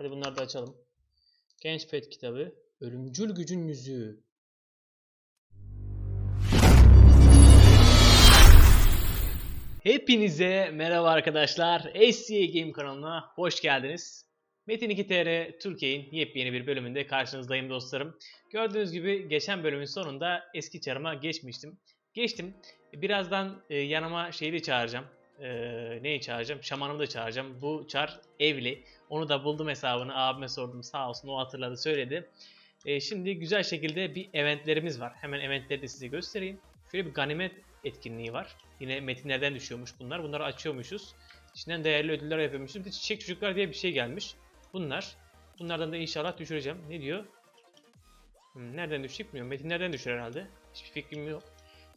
Hadi bunları da açalım. Genç Pet kitabı. Ölümcül gücün yüzüğü. Hepinize merhaba arkadaşlar. SCA Game kanalına hoş geldiniz. Metin 2 TR Türkiye'nin yepyeni bir bölümünde karşınızdayım dostlarım. Gördüğünüz gibi geçen bölümün sonunda eski çarıma geçmiştim. Geçtim. Birazdan e, yanıma şeyi de çağıracağım. E, neyi çağıracağım? Şamanımı da çağıracağım. Bu çar evli. Onu da buldum hesabını. Abime sordum sağ olsun o hatırladı söyledi. E, şimdi güzel şekilde bir eventlerimiz var. Hemen eventleri de size göstereyim. Şöyle bir ganimet etkinliği var. Yine metinlerden düşüyormuş bunlar. Bunları açıyormuşuz. İçinden değerli ödüller yapıyormuşuz. Bir çiçek çocuklar diye bir şey gelmiş. Bunlar. Bunlardan da inşallah düşüreceğim. Ne diyor? Hmm, nereden düşecek bilmiyorum. Metinlerden düşür herhalde. Hiçbir fikrim yok.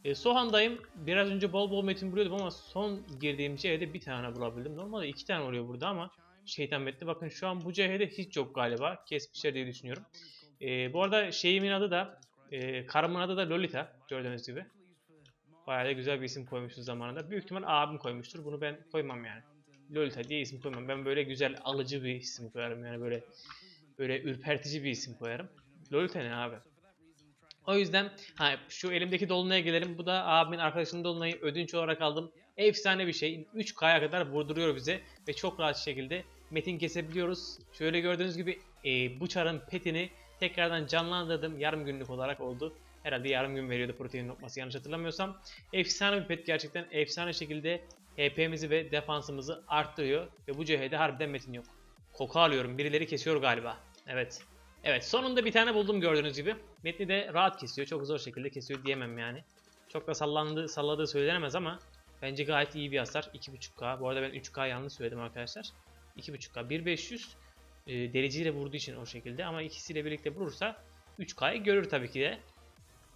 E, Sohan'dayım. Biraz önce bol bol metin buluyordum ama son girdiğim CH'de bir tane bulabildim. Normalde iki tane oluyor burada ama şeytan metni. Bakın şu an bu CH'de hiç yok galiba. Kesmişler diye düşünüyorum. E, bu arada şeyimin adı da e, karımın adı da Lolita. Gördüğünüz gibi. Bayağı da güzel bir isim koymuşuz zamanında. Büyük ihtimal abim koymuştur. Bunu ben koymam yani. Lolita diye isim koymam. Ben böyle güzel alıcı bir isim koyarım yani böyle böyle ürpertici bir isim koyarım. Lolita ne abi? O yüzden ha, şu elimdeki dolunaya gelelim. Bu da abimin arkadaşının dolunayı ödünç olarak aldım. Efsane bir şey. 3K'ya kadar vurduruyor bize ve çok rahat şekilde metin kesebiliyoruz. Şöyle gördüğünüz gibi e, bu çarın petini tekrardan canlandırdım. Yarım günlük olarak oldu. Herhalde yarım gün veriyordu protein lokması yanlış hatırlamıyorsam. Efsane bir pet gerçekten efsane şekilde HP'mizi ve defansımızı arttırıyor. Ve bu CH'de harbiden metin yok. Koku alıyorum. Birileri kesiyor galiba. Evet. Evet sonunda bir tane buldum gördüğünüz gibi. Metni de rahat kesiyor. Çok zor şekilde kesiyor diyemem yani. Çok da sallandı, salladığı söylenemez ama bence gayet iyi bir hasar. 2.5K. Bu arada ben 3K yanlış söyledim arkadaşlar. 2.5K. 1500 e, dericiyle vurduğu için o şekilde ama ikisiyle birlikte vurursa 3K'yı görür tabii ki de.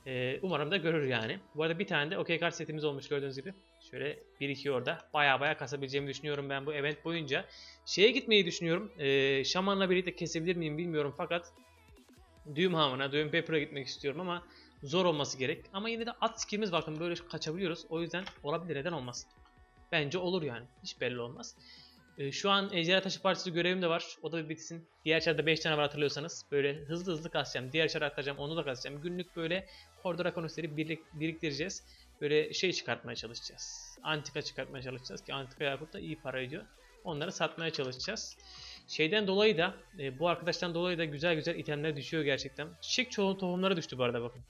E, umarım da görür yani. Bu arada bir tane de OK kart setimiz olmuş gördüğünüz gibi. Şöyle 1-2 orada. Baya baya kasabileceğimi düşünüyorum ben bu event boyunca. Şeye gitmeyi düşünüyorum. E, Şaman'la birlikte kesebilir miyim bilmiyorum fakat düğüm hamına, düğüm paper'a gitmek istiyorum ama zor olması gerek. Ama yine de at skillimiz bakın böyle kaçabiliyoruz. O yüzden olabilir neden olmasın. Bence olur yani. Hiç belli olmaz. Ee, şu an Ejderha Taşı Partisi görevim de var. O da bir bitsin. Diğer çarda 5 tane var hatırlıyorsanız. Böyle hızlı hızlı kasacağım. Diğer çara atacağım. Onu da kasacağım. Günlük böyle Hordora konusları birlik, biriktireceğiz. Böyle şey çıkartmaya çalışacağız. Antika çıkartmaya çalışacağız ki antika yapıp da iyi para ediyor. Onları satmaya çalışacağız. Şeyden dolayı da e, bu arkadaştan dolayı da güzel güzel itemler düşüyor gerçekten. Çiçek çoğu tohumları düştü bu arada bakın.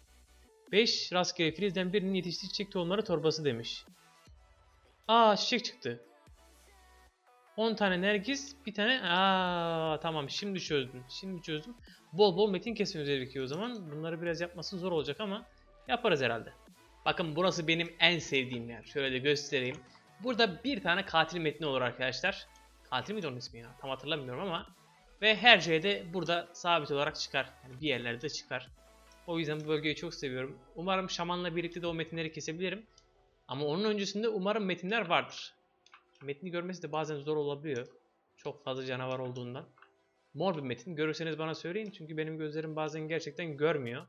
5 rastgele filizden birinin yetiştiği çiçek tohumları torbası demiş. Aa çiçek çıktı. 10 tane nergis, bir tane aa tamam şimdi çözdüm. Şimdi çözdüm. Bol bol metin kesmemiz gerekiyor o zaman. Bunları biraz yapması zor olacak ama yaparız herhalde. Bakın burası benim en sevdiğim yer. Şöyle de göstereyim. Burada bir tane katil metni olur arkadaşlar. Katil miydi onun ismi ya? Tam hatırlamıyorum ama. Ve her şeyde burada sabit olarak çıkar. Yani bir yerlerde çıkar. O yüzden bu bölgeyi çok seviyorum. Umarım şamanla birlikte de o metinleri kesebilirim. Ama onun öncesinde umarım metinler vardır. Metni görmesi de bazen zor olabiliyor. Çok fazla canavar olduğundan. Mor bir metin. Görürseniz bana söyleyin. Çünkü benim gözlerim bazen gerçekten görmüyor.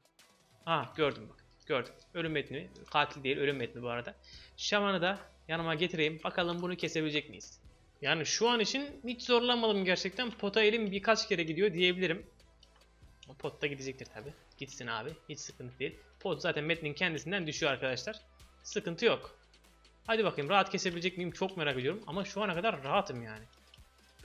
Ha gördüm bak. Gördüm. Ölüm metni. Katil değil ölüm metni bu arada. Şamanı da yanıma getireyim. Bakalım bunu kesebilecek miyiz? Yani şu an için hiç zorlanmadım gerçekten. Pota elim birkaç kere gidiyor diyebilirim. O pot da gidecektir tabi. Gitsin abi. Hiç sıkıntı değil. Pot zaten metnin kendisinden düşüyor arkadaşlar. Sıkıntı yok. Hadi bakayım rahat kesebilecek miyim çok merak ediyorum. Ama şu ana kadar rahatım yani.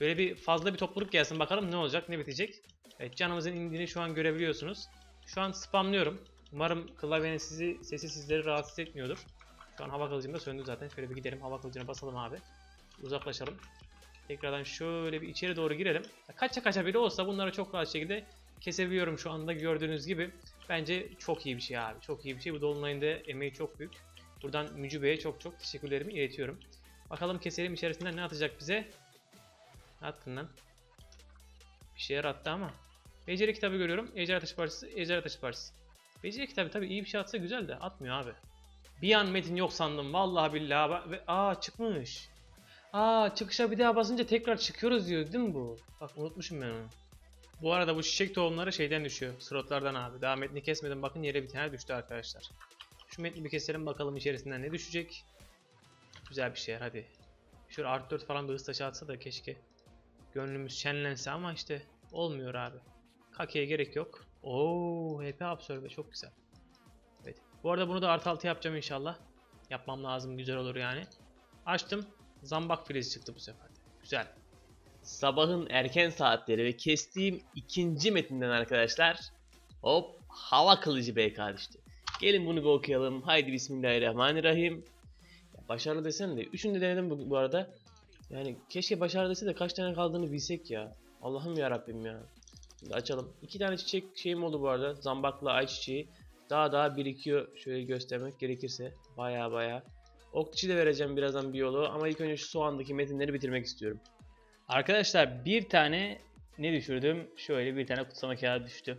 Böyle bir fazla bir topluluk gelsin bakalım ne olacak ne bitecek. Evet canımızın indiğini şu an görebiliyorsunuz. Şu an spamlıyorum. Umarım klavyenin sizi, sesi sizleri rahatsız etmiyordur. Şu an hava kılıcım da söndü zaten. Şöyle bir gidelim hava kılıcına basalım abi. Uzaklaşalım. Tekrardan şöyle bir içeri doğru girelim. Kaça kaça biri olsa bunları çok rahat şekilde kesebiliyorum şu anda gördüğünüz gibi. Bence çok iyi bir şey abi. Çok iyi bir şey. Bu Dolunay'ın da emeği çok büyük. Buradan Mücü Bey'e çok çok teşekkürlerimi iletiyorum. Bakalım keselim içerisinden ne atacak bize. Ne attın lan? Bir şeyler attı ama. Beceri kitabı görüyorum. Ejderha Taşı Partisi, Ejderha Taşı Partisi. Beceri kitabı tabii iyi bir şey atsa güzel de atmıyor abi. Bir an metin yok sandım. Vallahi billahi. Ve, aa çıkmış. Aa çıkışa bir daha basınca tekrar çıkıyoruz diyor değil mi bu? Bak unutmuşum ben onu. Bu arada bu çiçek tohumları şeyden düşüyor. Slotlardan abi. Daha metni kesmedim. Bakın yere bir tane düştü arkadaşlar. Şu metni bir keselim bakalım içerisinden ne düşecek. Güzel bir şey hadi. Şöyle art 4 falan bir hız taşı atsa da keşke. Gönlümüz şenlense ama işte olmuyor abi. Kakiye gerek yok. Oo, HP absorbe çok güzel. Evet. Bu arada bunu da artı altı yapacağım inşallah. Yapmam lazım güzel olur yani. Açtım. Zambak filesi çıktı bu sefer. Güzel. Sabahın erken saatleri ve kestiğim ikinci metinden arkadaşlar. Hop hava kılıcı BK düştü. Gelin bunu bir okuyalım. Haydi bismillahirrahmanirrahim. Başarılı desem de. Üçünü de denedim bu, bu arada. Yani keşke başarılı dese de kaç tane kaldığını bilsek ya. Allah'ım ya Rabbim ya. Şimdi açalım. İki tane çiçek şeyim oldu bu arada. Zambakla ayçiçeği. Daha daha birikiyor. Şöyle göstermek gerekirse. Baya baya. Okçu da vereceğim birazdan bir yolu. Ama ilk önce şu soğandaki metinleri bitirmek istiyorum. Arkadaşlar bir tane ne düşürdüm? Şöyle bir tane kutsama kağıdı düştü.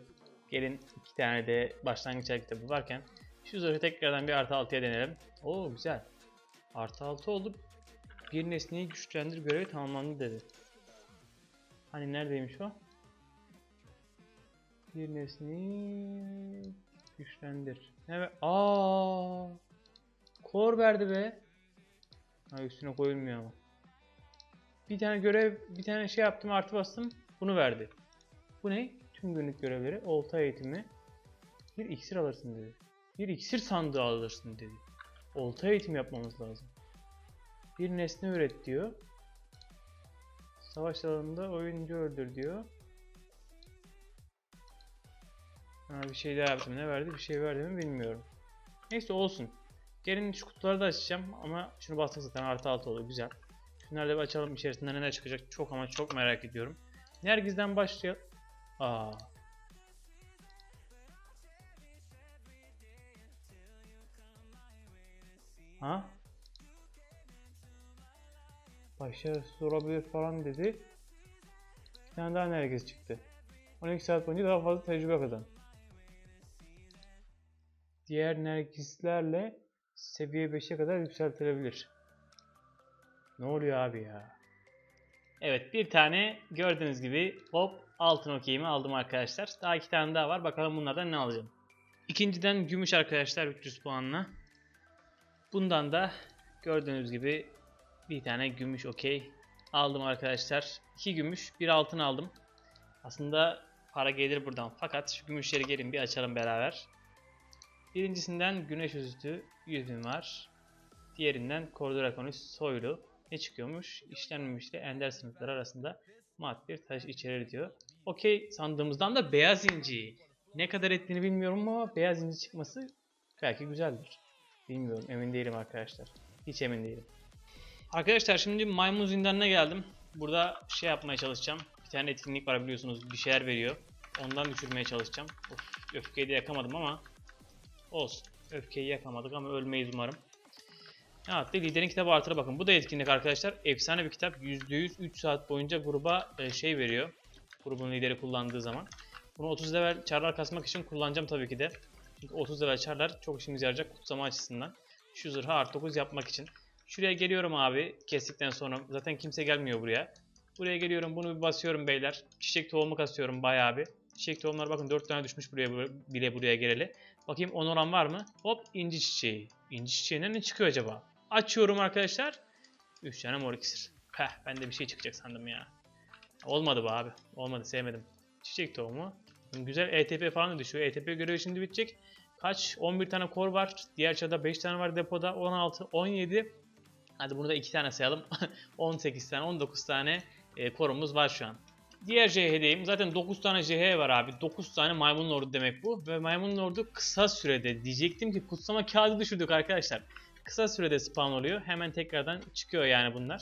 Gelin iki tane de başlangıç kitabı varken şu zırhı tekrardan bir artı 6'ya denelim. Oo güzel. Artı 6 oldu. Bir nesneyi güçlendir görevi tamamlandı dedi. Hani neredeymiş o? Bir nesneyi güçlendir. Ne ve aa kor verdi be. Ha üstüne koyulmuyor ama. Bir tane görev, bir tane şey yaptım artı bastım. Bunu verdi. Bu ne? Tüm günlük görevleri. Olta eğitimi. Bir iksir alırsın dedi. Bir iksir sandığı alırsın dedi. Olta eğitimi yapmamız lazım. Bir nesne üret diyor. Savaş alanında oyuncu öldür diyor. Ha, bir şey daha yaptım. Ne verdi? Bir şey verdi mi bilmiyorum. Neyse olsun. Gelin şu kutuları da açacağım ama şunu bastık zaten artı altı oldu. Güzel. Şunları da bir açalım içerisinde neler çıkacak çok ama çok merak ediyorum. Nergiz'den başlayalım. Aa. Ha? Başarısız olabilir falan dedi. Bir tane daha Nergiz çıktı. 12 saat boyunca daha fazla tecrübe kazan. Diğer Nergislerle seviye 5'e kadar yükseltilebilir. Ne oluyor abi ya? Evet bir tane gördüğünüz gibi hop altın okeyimi aldım arkadaşlar. Daha iki tane daha var. Bakalım bunlardan ne alacağım. İkinciden gümüş arkadaşlar 300 puanla. Bundan da gördüğünüz gibi bir tane gümüş okey aldım arkadaşlar. İki gümüş bir altın aldım. Aslında para gelir buradan. Fakat şu gümüşleri gelin bir açalım beraber. Birincisinden güneş üstü 100 bin var. Diğerinden Kordorakonis soylu. Ne çıkıyormuş? İşlenmemişle ender sınıflar arasında mat bir taş içerir diyor. Okey sandığımızdan da beyaz inci. Ne kadar ettiğini bilmiyorum ama beyaz inci çıkması belki güzeldir. Bilmiyorum emin değilim arkadaşlar. Hiç emin değilim. Arkadaşlar şimdi maymun zindanına geldim. Burada şey yapmaya çalışacağım. Bir tane etkinlik var biliyorsunuz bir şeyler veriyor. Ondan düşürmeye çalışacağım. Of, öfkeyi de yakamadım ama olsun. Öfkeyi yakamadık ama ölmeyiz umarım. De liderin kitabı artıra bakın. Bu da etkinlik arkadaşlar. Efsane bir kitap. %100 3 saat boyunca gruba e, şey veriyor. Grubun lideri kullandığı zaman. Bunu 30 level çarlar kasmak için kullanacağım tabii ki de. Çünkü 30 level çarlar çok işimize yarayacak kutsama açısından. Şu zırhı artı 9 yapmak için. Şuraya geliyorum abi kestikten sonra. Zaten kimse gelmiyor buraya. Buraya geliyorum bunu bir basıyorum beyler. Çiçek tohumu kasıyorum bayağı bir. Çiçek tohumlar bakın 4 tane düşmüş buraya bile buraya geleli. Bakayım 10 oran var mı? Hop inci çiçeği. İnci çiçeğinden ne çıkıyor acaba? Açıyorum arkadaşlar. 3 tane mor iksir. Heh ben de bir şey çıkacak sandım ya. Olmadı bu abi. Olmadı sevmedim. Çiçek tohumu. Güzel ETP falan da düşüyor. ETP görevi şimdi bitecek. Kaç? 11 tane kor var. Diğer çada 5 tane var depoda. 16, 17. Hadi bunu da 2 tane sayalım. 18 tane, 19 tane e, korumuz var şu an. Diğer JH'deyim. Zaten 9 tane JH var abi. 9 tane maymun ordu demek bu. Ve maymun ordu kısa sürede diyecektim ki kutsama kağıdı düşürdük arkadaşlar. Kısa sürede spawn oluyor. Hemen tekrardan çıkıyor yani bunlar.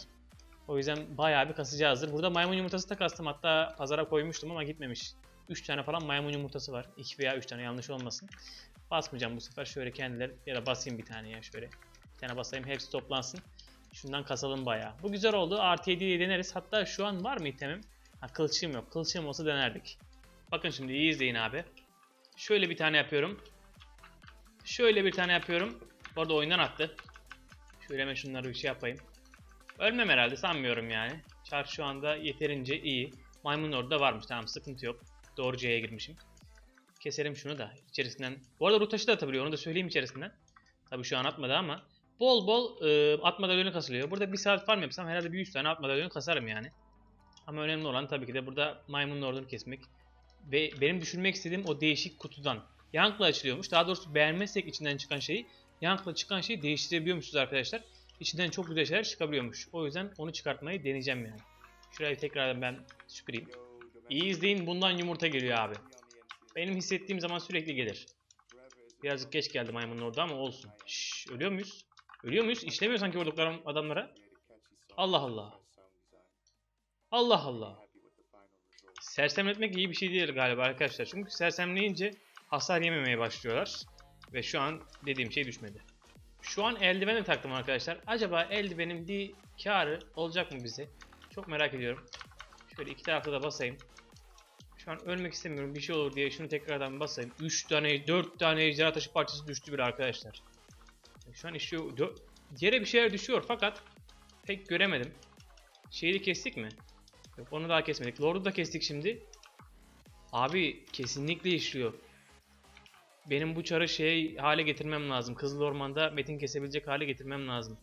O yüzden bayağı bir kasacağızdır. Burada maymun yumurtası da kastım. Hatta pazara koymuştum ama gitmemiş. 3 tane falan maymun yumurtası var. 2 veya 3 tane yanlış olmasın. Basmayacağım bu sefer. Şöyle kendileri ya da basayım bir tane ya şöyle. Bir tane basayım hepsi toplansın. Şundan kasalım bayağı. Bu güzel oldu. Artı 7'yi deneriz. Hatta şu an var mı itemim? Ha kılçığım yok. Kılçığım olsa denerdik. Bakın şimdi iyi izleyin abi. Şöyle bir tane yapıyorum. Şöyle bir tane yapıyorum. Bu arada oyundan attı. Şöyle hemen şunları bir şey yapayım. Ölmem herhalde sanmıyorum yani. Çar şu anda yeterince iyi. Maymun orada varmış tamam sıkıntı yok. Doğru C'ye girmişim. Keselim şunu da içerisinden. Bu arada rotaşı da atabiliyor onu da söyleyeyim içerisinden. Tabi şu an atmadı ama. Bol bol e, atma dalyonu kasılıyor. Burada bir saat farm yapsam herhalde bir 100 tane atma dalyonu kasarım yani. Ama önemli olan tabii ki de burada maymunun ordunu kesmek. Ve benim düşürmek istediğim o değişik kutudan. Yankla açılıyormuş. Daha doğrusu beğenmezsek içinden çıkan şeyi yankla çıkan şeyi değiştirebiliyormuşuz arkadaşlar. İçinden çok güzel şeyler çıkabiliyormuş. O yüzden onu çıkartmayı deneyeceğim yani. Şurayı tekrardan ben süpüreyim. İyi izleyin bundan yumurta geliyor abi. Benim hissettiğim zaman sürekli gelir. Birazcık geç geldi maymunun orada ama olsun. Şşş, ölüyor muyuz? Ölüyor muyuz? İşlemiyor sanki vurduklarım adamlara. Allah Allah. Allah Allah. Sersemletmek iyi bir şey değil galiba arkadaşlar. Çünkü sersemleyince hasar yememeye başlıyorlar. Ve şu an dediğim şey düşmedi. Şu an eldiveni taktım arkadaşlar. Acaba eldivenin bir karı olacak mı bize? Çok merak ediyorum. Şöyle iki tarafta da basayım. Şu an ölmek istemiyorum bir şey olur diye şunu tekrardan basayım. 3 tane 4 tane ejderha taşı parçası düştü bile arkadaşlar. Şu an işiyor. Yere bir şeyler düşüyor fakat pek göremedim. Şeyi de kestik mi? Yok onu daha kesmedik. Lord'u da kestik şimdi. Abi kesinlikle işliyor. Benim bu çarı şey hale getirmem lazım. Kızıl Orman'da metin kesebilecek hale getirmem lazım.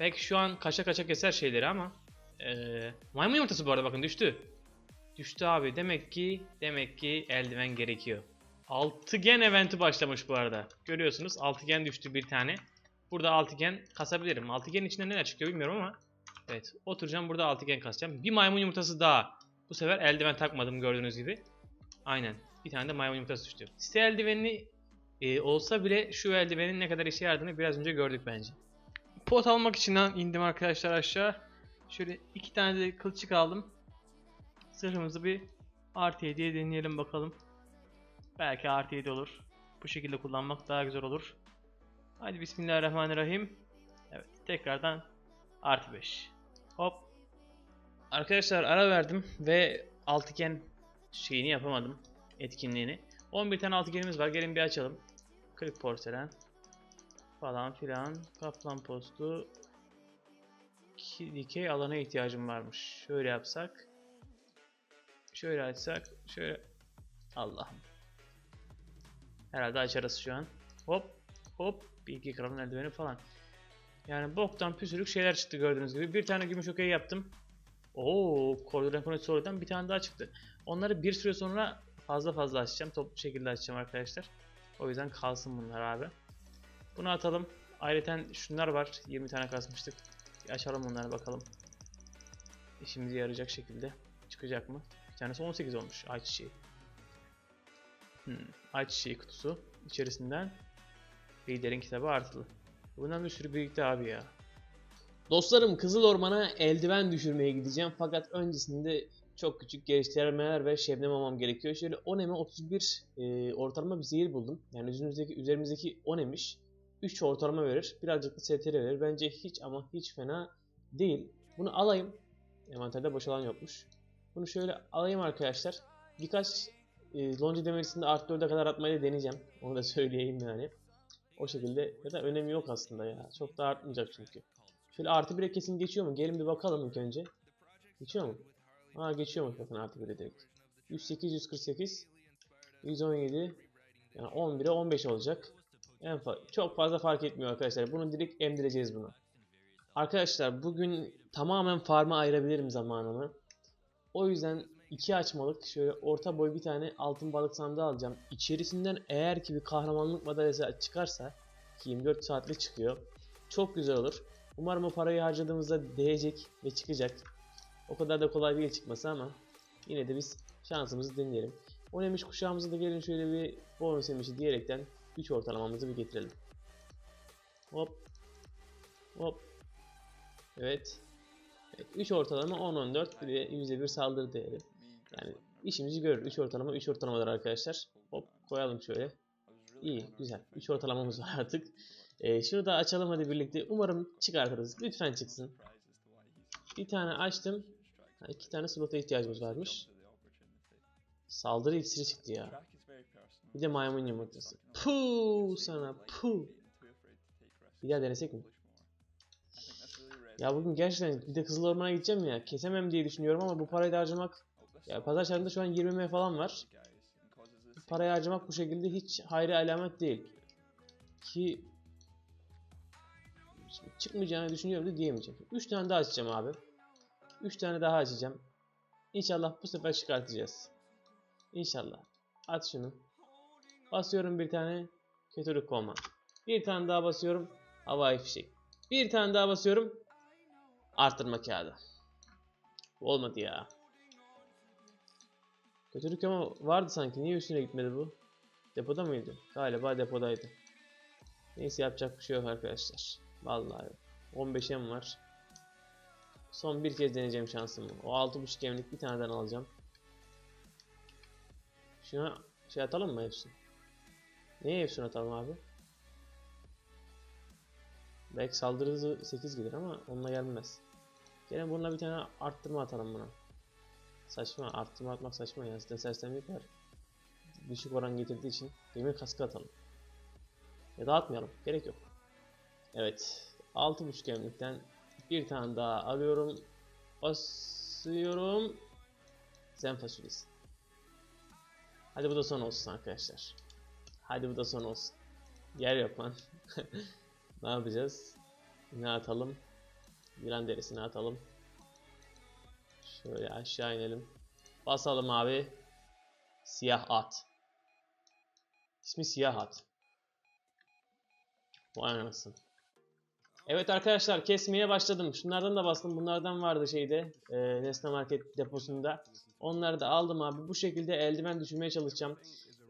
Belki şu an kaça kaça keser şeyleri ama eee maymun yumurtası bu arada bakın düştü. Düştü abi. Demek ki demek ki eldiven gerekiyor. Altıgen eventi başlamış bu arada. Görüyorsunuz altıgen düştü bir tane. Burada altıgen kasabilirim. Altıgenin içinde neler çıkıyor bilmiyorum ama Evet. Oturacağım burada altıgen kasacağım. Bir maymun yumurtası daha. Bu sefer eldiven takmadım gördüğünüz gibi. Aynen. Bir tane de maymun yumurtası düştü. Site eldiveni e, olsa bile şu eldivenin ne kadar işe yaradığını biraz önce gördük bence. Pot almak için indim arkadaşlar aşağı. Şöyle iki tane de kılçık aldım. Zırhımızı bir artı 7'ye deneyelim bakalım. Belki artı 7 olur. Bu şekilde kullanmak daha güzel olur. Hadi bismillahirrahmanirrahim. Evet tekrardan artı 5. Hop. Arkadaşlar ara verdim ve altıgen şeyini yapamadım. Etkinliğini. 11 tane altıgenimiz var. Gelin bir açalım. Kırık porselen. Falan filan. Kaplan postu. Dikey alana ihtiyacım varmış. Şöyle yapsak. Şöyle açsak. Şöyle. Allah'ım. Herhalde açarız şu an. Hop. Hop. Bir iki kralın eldiveni falan. Yani boktan püsürük şeyler çıktı gördüğünüz gibi. Bir tane gümüş okey yaptım. Oo, Cordon sorudan bir tane daha çıktı. Onları bir süre sonra fazla fazla açacağım. Toplu şekilde açacağım arkadaşlar. O yüzden kalsın bunlar abi. Bunu atalım. Ayrıca şunlar var. 20 tane kasmıştık. Bir açalım bunları bakalım. İşimize yarayacak şekilde çıkacak mı? Bir tanesi 18 olmuş ayçiçeği. Hmm, ayçiçeği kutusu içerisinden liderin kitabı artılı. Bundan bir sürü birlikte abi ya. Dostlarım Kızıl Orman'a eldiven düşürmeye gideceğim fakat öncesinde çok küçük geliştirmeler ve şebnem almam gerekiyor. Şöyle 10 31 e, ortalama bir zehir buldum. Yani üzerimizdeki, üzerimizdeki 10 emiş 3 ortalama verir. Birazcık da STR verir. Bence hiç ama hiç fena değil. Bunu alayım. Envanterde boş alan yokmuş. Bunu şöyle alayım arkadaşlar. Birkaç e, lonca demerisinde artı 4'e kadar atmayı deneyeceğim. Onu da söyleyeyim yani. O şekilde ya da önemi yok aslında ya. Çok da artmayacak çünkü. Şöyle artı 1'e kesin geçiyor mu? Gelin bir bakalım ilk önce. Geçiyor mu? Aa geçiyormuş bakın artı 1'e direkt. 108, 148, 117, yani 11'e 15 olacak. En fa- çok fazla fark etmiyor arkadaşlar. Bunu direkt emdireceğiz bunu. Arkadaşlar bugün tamamen farm'a ayırabilirim zamanımı. O yüzden iki açmalık şöyle orta boy bir tane altın balık sandığı alacağım. İçerisinden eğer ki bir kahramanlık madalyası çıkarsa ki 24 saatlik çıkıyor. Çok güzel olur. Umarım o parayı harcadığımızda değecek ve çıkacak. O kadar da kolay değil çıkması ama yine de biz şansımızı deneyelim. O neymiş kuşağımızı da gelin şöyle bir bonus emişi diyerekten 3 ortalamamızı bir getirelim. Hop. Hop. Evet. Evet 3 ortalama 10-14 bir de %1 saldırı değeri. Yani işimizi görür. 3 ortalama 3 ortalamadır arkadaşlar. Hop koyalım şöyle. İyi güzel. 3 ortalamamız var artık. Ee, şunu da açalım hadi birlikte. Umarım çıkartırız. Lütfen çıksın. Bir tane açtım. Ha, iki tane slota ihtiyacımız varmış. Saldırı iksiri çıktı ya. Bir de maymun yumurtası. Puh sana puh. Bir daha denesek mi? Ya bugün gerçekten bir de Kızıl Orman'a gideceğim ya. Kesemem diye düşünüyorum ama bu parayı da harcamak... Ya pazar çarkında şu an 20 M falan var. Parayı harcamak bu şekilde hiç hayri alamet değil. Ki... Çıkmayacağını düşünüyorum da diyemeyeceğim. 3 tane daha açacağım abi. 3 tane daha açacağım. İnşallah bu sefer çıkartacağız. İnşallah. At şunu. Basıyorum bir tane. Kötülük koma. Bir tane daha basıyorum. Havai fişek. Bir tane daha basıyorum. Arttırma kağıdı. Olmadı ya. Kötülük ama vardı sanki. Niye üstüne gitmedi bu? Depoda mıydı? Galiba depodaydı. Neyse yapacak bir şey yok arkadaşlar. Vallahi yok. 15'em var. Son bir kez deneyeceğim şansımı. O 6.5 gemlik bir taneden alacağım. Şuna şey atalım mı hepsini? Neye hepsini atalım abi? Belki saldırı hızı 8 gelir ama onunla gelmez. Gene bununla bir tane arttırma atalım buna. Saçma arttırma atmak saçma ya. Zaten sersemlik var. Düşük oran getirdiği için demir kaskı atalım. Ya da atmayalım. Gerek yok. Evet. 6.5 gemlikten bir tane daha alıyorum. Basıyorum. Zen fasulyesi. Hadi bu da son olsun arkadaşlar. Hadi bu da son olsun. Yer yok lan. ne yapacağız? Ne atalım? Yılan derisini atalım. Şöyle aşağı inelim. Basalım abi. Siyah at. İsmi siyah at. Vay anasını. Evet arkadaşlar kesmeye başladım. Şunlardan da bastım. Bunlardan vardı şeyde. E, Nesne Market deposunda. Onları da aldım abi. Bu şekilde eldiven düşürmeye çalışacağım.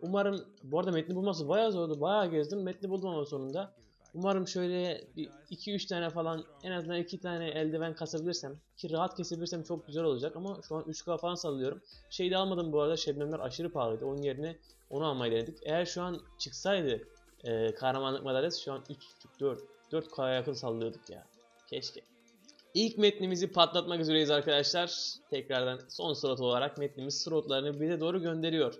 Umarım bu arada metni bulması bayağı zordu. Bayağı gezdim. Metni buldum ama sonunda. Umarım şöyle 2-3 tane falan en azından 2 tane eldiven kasabilirsem ki rahat kesebilirsem çok güzel olacak ama şu an 3K falan sallıyorum. Şey de almadım bu arada şebnemler aşırı pahalıydı. Onun yerine onu almayı denedik. Eğer şu an çıksaydı e, kahramanlık madalyası şu an 3.5 4 4K'ya yakın sallıyorduk ya. Keşke. İlk metnimizi patlatmak üzereyiz arkadaşlar. Tekrardan son slot olarak metnimiz slotlarını bize doğru gönderiyor.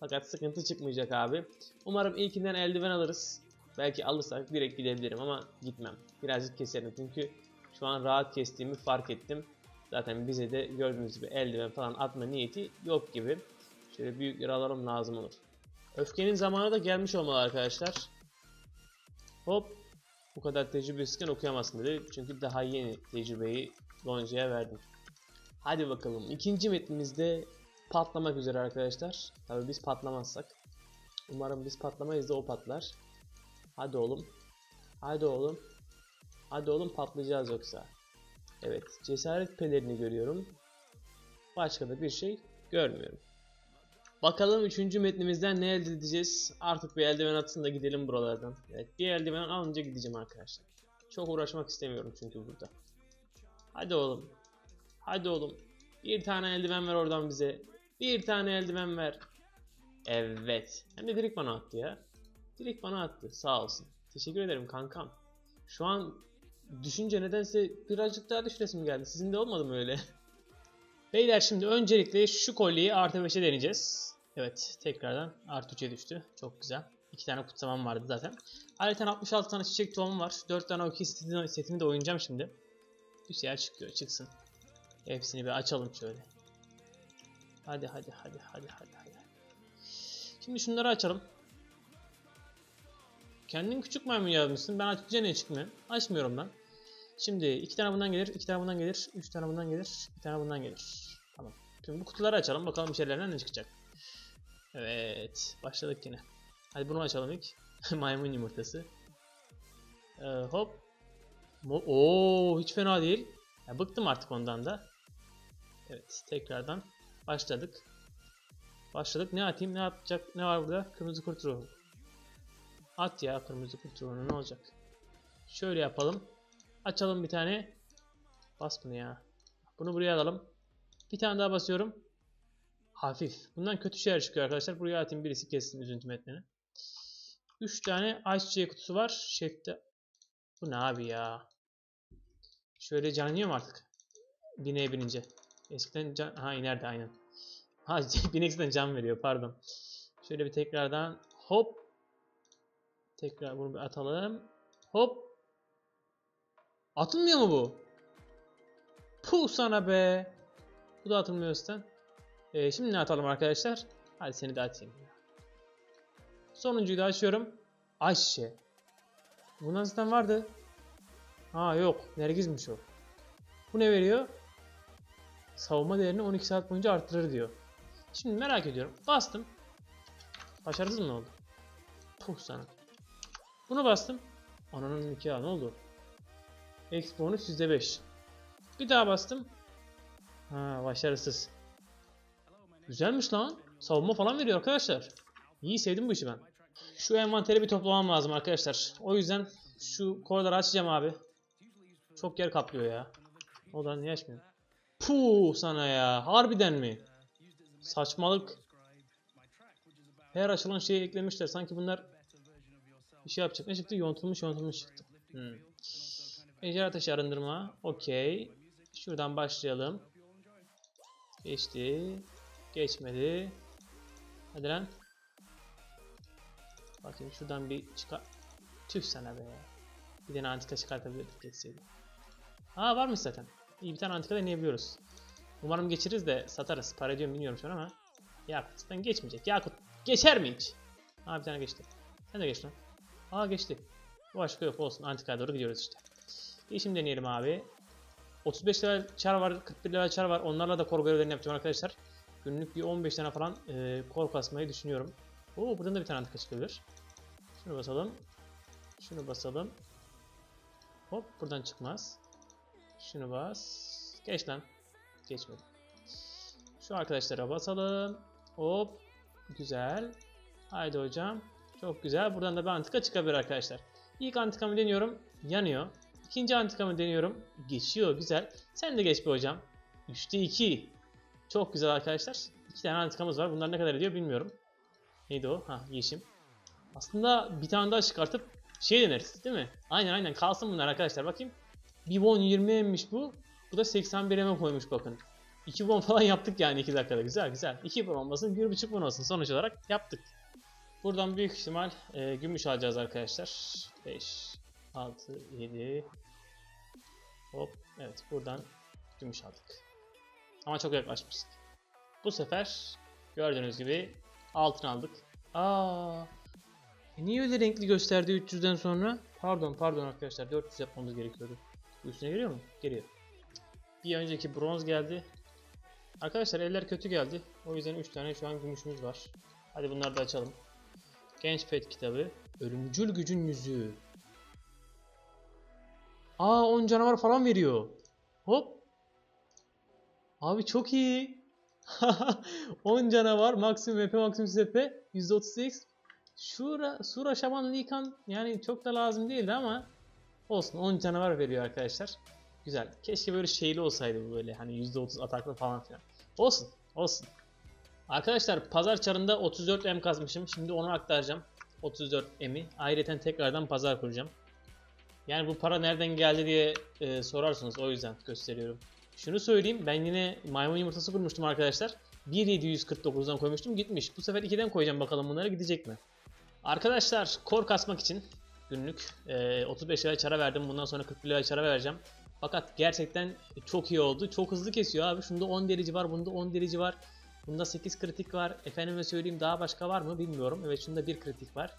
Fakat sıkıntı çıkmayacak abi. Umarım ilkinden eldiven alırız. Belki alırsak direkt gidebilirim ama gitmem. Birazcık keserim çünkü şu an rahat kestiğimi fark ettim. Zaten bize de gördüğünüz gibi eldiven falan atma niyeti yok gibi. Şöyle büyük alalım lazım olur. Öfkenin zamanı da gelmiş olmalı arkadaşlar. Hop. Bu kadar tecrübesizken okuyamazsın dedi. Çünkü daha yeni tecrübeyi Gonca'ya verdim. Hadi bakalım. İkinci metnimizde patlamak üzere arkadaşlar. Tabii biz patlamazsak. Umarım biz patlamayız da o patlar. Hadi oğlum. Hadi oğlum. Hadi oğlum patlayacağız yoksa. Evet. Cesaret pelerini görüyorum. Başka da bir şey görmüyorum. Bakalım üçüncü metnimizden ne elde edeceğiz? Artık bir eldiven atın da gidelim buralardan. Evet bir eldiven alınca gideceğim arkadaşlar. Çok uğraşmak istemiyorum çünkü burada. Hadi oğlum. Hadi oğlum. Bir tane eldiven ver oradan bize. Bir tane eldiven ver. Evet. Hem de direkt bana attı ya. Direkt bana attı. Sağ olsun. Teşekkür ederim kankam. Şu an düşünce nedense birazcık daha düşüresim geldi. Sizin de olmadı mı öyle? Beyler şimdi öncelikle şu kolyeyi artı 5'e deneyeceğiz. Evet tekrardan artı 3'e düştü. Çok güzel. İki tane kutsamam vardı zaten. Ayrıca 66 tane çiçek tohumum var. 4 tane o setini, de oynayacağım şimdi. Güzel çıkıyor çıksın. Hepsini bir açalım şöyle. Hadi hadi hadi hadi hadi hadi. Şimdi şunları açalım. Kendin küçük maymun yazmışsın. Ben açınca ne çıkmıyor? Açmıyorum ben. Şimdi iki tane bundan gelir, iki tane bundan gelir, üç tane bundan gelir, bir tane bundan gelir. Tamam. Şimdi bu kutuları açalım. Bakalım içerilerinden ne çıkacak. Evet. Başladık yine. Hadi bunu açalım ilk. maymun yumurtası. Ee, hop. Oo, hiç fena değil. Ya, bıktım artık ondan da. Evet. Tekrardan başladık. Başladık. Ne atayım? Ne yapacak? Ne var burada? Kırmızı kurt ruhu. At ya kırmızı kurt ruhunu ne olacak? Şöyle yapalım. Açalım bir tane. Bas bunu ya. Bunu buraya alalım. Bir tane daha basıyorum. Hafif. Bundan kötü şeyler çıkıyor arkadaşlar. Buraya atayım birisi kessin üzüntü metnini. 3 tane ayçiçeği kutusu var. Şefte. Bu ne abi ya? Şöyle can yiyor mu artık? Bineğe binince. Eskiden can... Ha inerdi aynen. Ha binek can veriyor pardon. Şöyle bir tekrardan hop. Tekrar bunu bir atalım. Hop. Atılmıyor mu bu? Puh sana be. Bu da atılmıyor üstten. Ee, şimdi ne atalım arkadaşlar? Hadi seni de atayım. Sonuncuyu da açıyorum. Ayşe. Bundan zaten vardı. Ha yok. Nergizmiş o. Bu ne veriyor? savunma değerini 12 saat boyunca arttırır diyor. Şimdi merak ediyorum. Bastım. Başarısız mı oldu? Puh sana. Bunu bastım. Ananın nikahı ne oldu? X bonus %5. Bir daha bastım. Ha başarısız. Güzelmiş lan. Savunma falan veriyor arkadaşlar. İyi sevdim bu işi ben. Şu envanteri bir toplamam lazım arkadaşlar. O yüzden şu koridorları açacağım abi. Çok yer kaplıyor ya. O da niye açmıyor? Puh sana ya. Harbiden mi? Saçmalık. Her açılan şeyi eklemişler. Sanki bunlar bir şey yapacak. Ne çıktı? Yontulmuş yontulmuş çıktı. Hmm. Ejderha taşı arındırma. Okey. Şuradan başlayalım. Geçti. Geçmedi. Hadi lan. Bakayım şuradan bir çıkar. Tüh sana be. Bir tane antika çıkartabilirdik geçseydi. Aa varmış zaten. İyi bir tane antika deneyebiliyoruz. Umarım geçiririz de satarız. Para ediyorum bilmiyorum şu an ama. Yakut zaten geçmeyecek. Yakut geçer mi hiç? Aa bir tane geçti. Sen de geç lan. Aa geçti. Başka yok olsun. Antikaya doğru gidiyoruz işte. Değişim deneyelim abi. 35 level çar var, 41 level çar var. Onlarla da kor görevlerini yapacağım arkadaşlar. Günlük bir 15 tane falan e, kor kasmayı düşünüyorum. Oo buradan da bir tane antika çıkabilir. Şunu basalım. Şunu basalım. Hop buradan çıkmaz. Şunu bas. Geç lan. Geçmedi. Şu arkadaşlara basalım. Hop. Güzel. Haydi hocam. Çok güzel. Buradan da bir antika çıkabilir arkadaşlar. İlk antikamı deniyorum. Yanıyor. İkinci antikamı deniyorum. Geçiyor. Güzel. Sen de geç be hocam. 3'te 2. Çok güzel arkadaşlar. İki tane antikamız var. Bunlar ne kadar ediyor bilmiyorum. Neydi o? Ha yeşim. Aslında bir tane daha çıkartıp şey deneriz değil mi? Aynen aynen kalsın bunlar arkadaşlar. Bakayım. Bir won 20 emmiş bu. Bu da 81 eme koymuş bakın. 2 won falan yaptık yani 2 dakikada. Güzel güzel. 2 won olmasın 1.5 won olsun sonuç olarak yaptık. Buradan büyük ihtimal e, gümüş alacağız arkadaşlar. 5, 6, 7. Hop. Evet buradan gümüş aldık. Ama çok yaklaşmıştık. Bu sefer gördüğünüz gibi altın aldık. Aa. E niye öyle renkli gösterdi 300'den sonra? Pardon pardon arkadaşlar 400 yapmamız gerekiyordu. Üstüne geliyor mu? Geliyor. Bir önceki bronz geldi. Arkadaşlar eller kötü geldi. O yüzden 3 tane şu an gümüşümüz var. Hadi bunları da açalım. Genç Pet kitabı. Ölümcül gücün yüzüğü. Aa 10 canavar falan veriyor. Hop. Abi çok iyi. 10 canavar maksimum MP maksimum SP %38 Şura, Sura Şaman Likan yani çok da lazım değildi ama olsun 10 canavar veriyor arkadaşlar. Güzel. Keşke böyle şeyli olsaydı bu böyle hani %30 ataklı falan filan. Olsun. Olsun. Arkadaşlar pazar çarında 34 M kazmışım. Şimdi onu aktaracağım. 34 M'i. Ayrıca tekrardan pazar kuracağım. Yani bu para nereden geldi diye e, sorarsınız. O yüzden gösteriyorum. Şunu söyleyeyim. Ben yine maymun yumurtası kurmuştum arkadaşlar. 1.749'dan koymuştum. Gitmiş. Bu sefer 2'den koyacağım bakalım bunlara gidecek mi? Arkadaşlar kor kasmak için günlük e, 35 lira çara verdim. Bundan sonra 40 lira çara vereceğim. Fakat gerçekten çok iyi oldu. Çok hızlı kesiyor abi. Şunda 10 derici var. Bunda 10 derici var. Bunda 8 kritik var. Efendime söyleyeyim daha başka var mı bilmiyorum. Evet şunda 1 kritik var.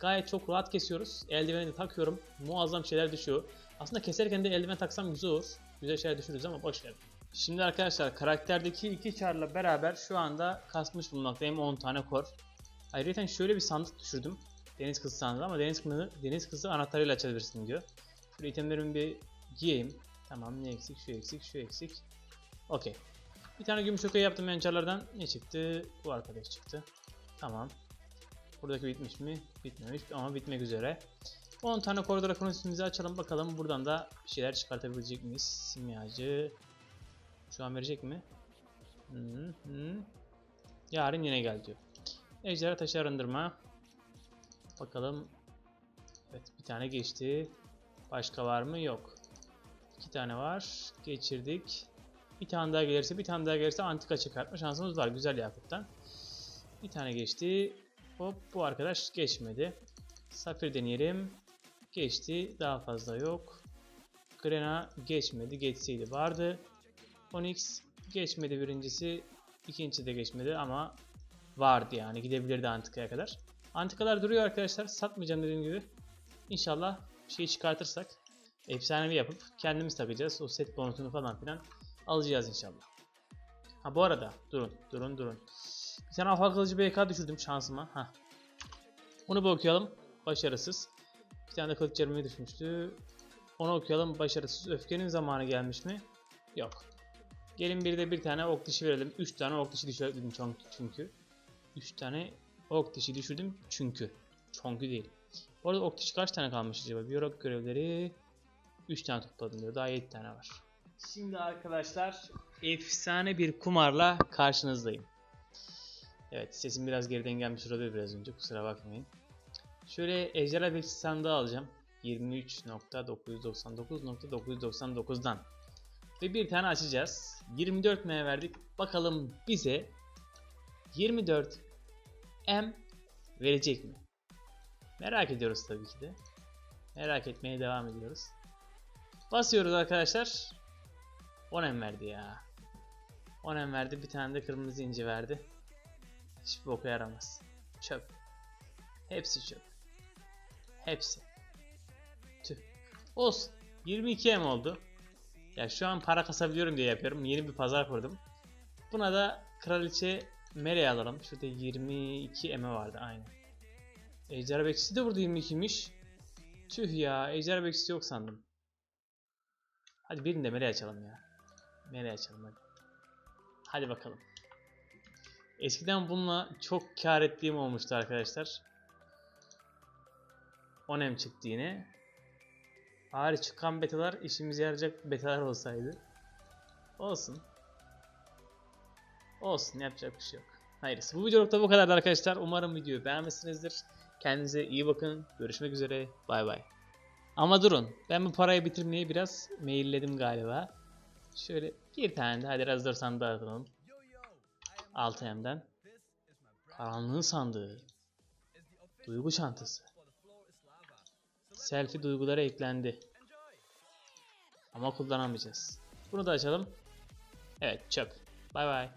Gayet çok rahat kesiyoruz. Eldiveni de takıyorum. Muazzam şeyler düşüyor. Aslında keserken de eldiven taksam güzel olur. Güzel şeyler düşürürüz ama boş ver. Şimdi arkadaşlar karakterdeki iki çarla beraber şu anda kasmış bulunmaktayım 10 tane kor. Ayrıca şöyle bir sandık düşürdüm. Deniz kızı sandığı ama deniz kızı, deniz kızı anahtarıyla açabilirsin diyor. Şöyle itemlerimi bir giyeyim. Tamam ne eksik şu eksik şu eksik. Okey. Bir tane gümüş okey yaptım yançarlardan. Ne çıktı? Bu arkadaş çıktı. Tamam. Buradaki bitmiş mi? Bitmemiş ama bitmek üzere. 10 tane koridor kronisimizi açalım bakalım. Buradan da bir şeyler çıkartabilecek miyiz? Simyacı. Şu an verecek mi? Hı hı. Yarın yine gel diyor. Ejderha taşı arındırma. Bakalım. Evet bir tane geçti. Başka var mı? Yok. İki tane var. Geçirdik. Bir tane daha gelirse bir tane daha gelirse antika çıkartma şansımız var. Güzel yakıttan. Bir tane geçti. Hop bu arkadaş geçmedi. Safir deneyelim. Geçti. Daha fazla yok. Grena geçmedi. Geçseydi vardı. Onyx geçmedi birincisi. ikincisi de geçmedi ama vardı yani. Gidebilirdi antikaya kadar. Antikalar duruyor arkadaşlar. Satmayacağım dediğim gibi. İnşallah bir şey çıkartırsak efsanevi yapıp kendimiz takacağız. O set bonusunu falan filan alacağız inşallah. Ha bu arada durun durun durun. Bir tane alfa kılıcı BK düşürdüm şansıma. Ha. Onu bir okuyalım. Başarısız. Bir tane de kılıç çarmıha düşmüştü. Onu okuyalım. Başarısız. Öfkenin zamanı gelmiş mi? Yok. Gelin bir de bir tane ok dişi verelim. 3 tane ok dişi düşürdüm çünkü. 3 tane ok dişi düşürdüm çünkü. Çünkü değil. Bu arada ok dişi kaç tane kalmış acaba? Biyolog görevleri 3 tane topladım diyor. Daha 7 tane var. Şimdi arkadaşlar efsane bir kumarla karşınızdayım. Evet sesim biraz geriden gelmiş olabilir biraz önce kusura bakmayın. Şöyle ejderha bekçi sandığı alacağım. 23.999.999'dan. Ve bir tane açacağız. 24 M verdik. Bakalım bize 24 M verecek mi? Merak ediyoruz tabii ki de. Merak etmeye devam ediyoruz. Basıyoruz arkadaşlar. 10 M verdi ya. 10 M verdi. Bir tane de kırmızı inci verdi. Hiçbir boka yaramaz. Çöp. Hepsi çöp. Hepsi. Tüh. Olsun. 22 M oldu. Ya şu an para kasabiliyorum diye yapıyorum. Yeni bir pazar kurdum. Buna da kraliçe Mere'yi alalım. Şurada 22 M vardı aynı. Ejderha bekçisi de burada 22'ymiş. Tüh ya ejderha bekçisi yok sandım. Hadi birini de Mere'yi açalım ya. Mere'yi açalım hadi. Hadi bakalım. Eskiden bununla çok kar ettiğim olmuştu arkadaşlar. 10 M çıktı yine. Bari çıkan betalar işimize yarayacak betalar olsaydı. Olsun. Olsun yapacak bir şey yok. Hayırlısı. Bu videoluk da bu kadardı arkadaşlar. Umarım videoyu beğenmişsinizdir. Kendinize iyi bakın. Görüşmek üzere. Bay bay. Ama durun. Ben bu parayı bitirmeyi biraz mailledim galiba. Şöyle bir tane de hadi Razor sandığı atalım. 6M'den. Karanlığın sandığı. Duygu çantası. Selfie duygulara eklendi. Ama kullanamayacağız. Bunu da açalım. Evet çöp. Bay bay.